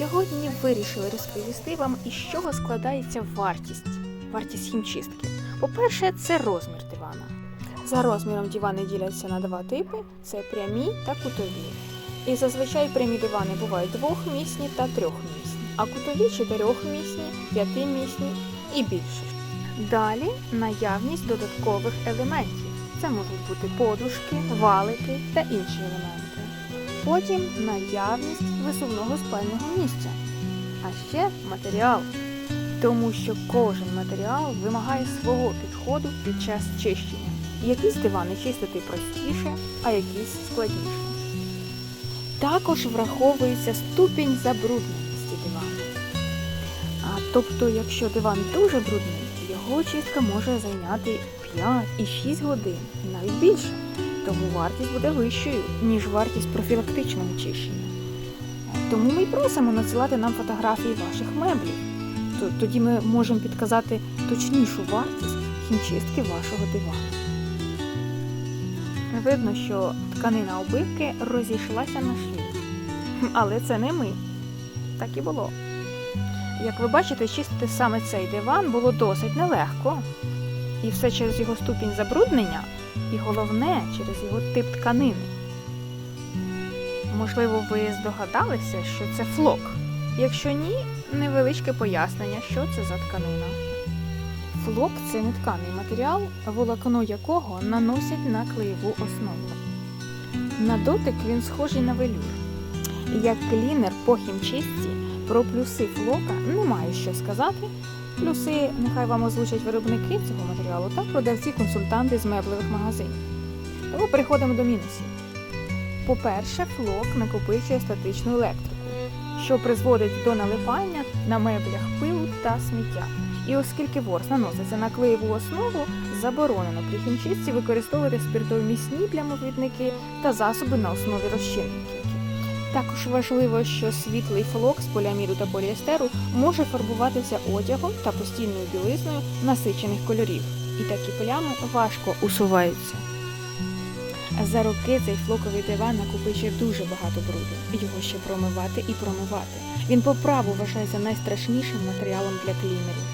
Сьогодні вирішили розповісти вам, із чого складається вартість, вартість хімчистки. По-перше, це розмір дивана. За розміром дивани діляться на два типи: це прямі та кутові. І зазвичай прямі дивани бувають двохмісні та трьохмісні, а кутові чотирьохмісні, п'ятимісні і більше. Далі наявність додаткових елементів. Це можуть бути подушки, валики та інші елементи. Потім наявність висувного спального місця. А ще матеріал. Тому що кожен матеріал вимагає свого підходу під час чищення. Якісь дивани чистити простіше, а якісь складніше. Також враховується ступінь забрудненості дивану. А тобто, якщо диван дуже брудний, його чистка може зайняти 5 і 6 годин, навіть більше. Тому вартість буде вищою, ніж вартість профілактичного чищення. Тому ми й просимо надсилати нам фотографії ваших меблів. Тоді ми можемо підказати точнішу вартість хімчистки вашого дивану. Видно, що тканина обивки розійшлася на шві. Але це не ми. Так і було. Як ви бачите, чистити саме цей диван було досить нелегко. І все через його ступінь забруднення, і головне через його тип тканини. Можливо, ви здогадалися, що це флок. Якщо ні, невеличке пояснення, що це за тканина. Флок це нетканий матеріал, волокно якого наносять на клеєву основу. На дотик він схожий на велюр. Як клінер по хімчистці, про плюси флока немає що сказати. Плюси нехай вам озвучать виробники цього матеріалу та продавці-консультанти з меблевих магазинів. Тому переходимо до мінусів. По-перше, флок накопичує статичну електрику, що призводить до налипання на меблях пилу та сміття. І оскільки ворс наноситься на клеєву основу, заборонено при хімчистці використовувати спиртовмісні плямовідники та засоби на основі розчинників. Також важливо, що світлий флок з поліаміду та поліестеру може фарбуватися одягом та постільною білизною насичених кольорів, і такі плями важко усуваються. За роки цей флоковий диван накопичує дуже багато бруду. Його ще промивати і промивати. Він по праву вважається найстрашнішим матеріалом для клінерів.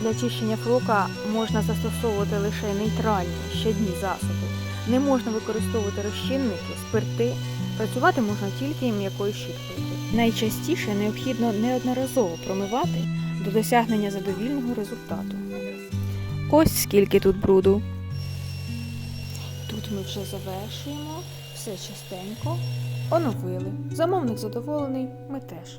Для чищення флока можна застосовувати лише нейтральні щодні засоби. Не можна використовувати розчинники, спирти. Працювати можна тільки м'якою щіткою. Найчастіше необхідно неодноразово промивати до досягнення задовільного результату. Ось скільки тут бруду. Тут ми вже завершуємо, все чистенько, оновили. Замовник задоволений, ми теж.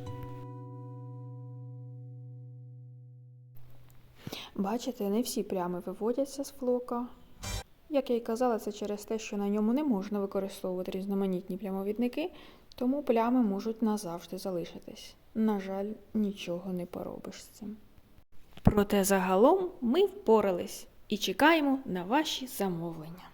Бачите, не всі плями виводяться з флока. Як я й казала, це через те, що на ньому не можна використовувати різноманітні плямовідники, тому плями можуть назавжди залишитись. На жаль, нічого не поробиш з цим. Проте загалом ми впорались і чекаємо на ваші замовлення.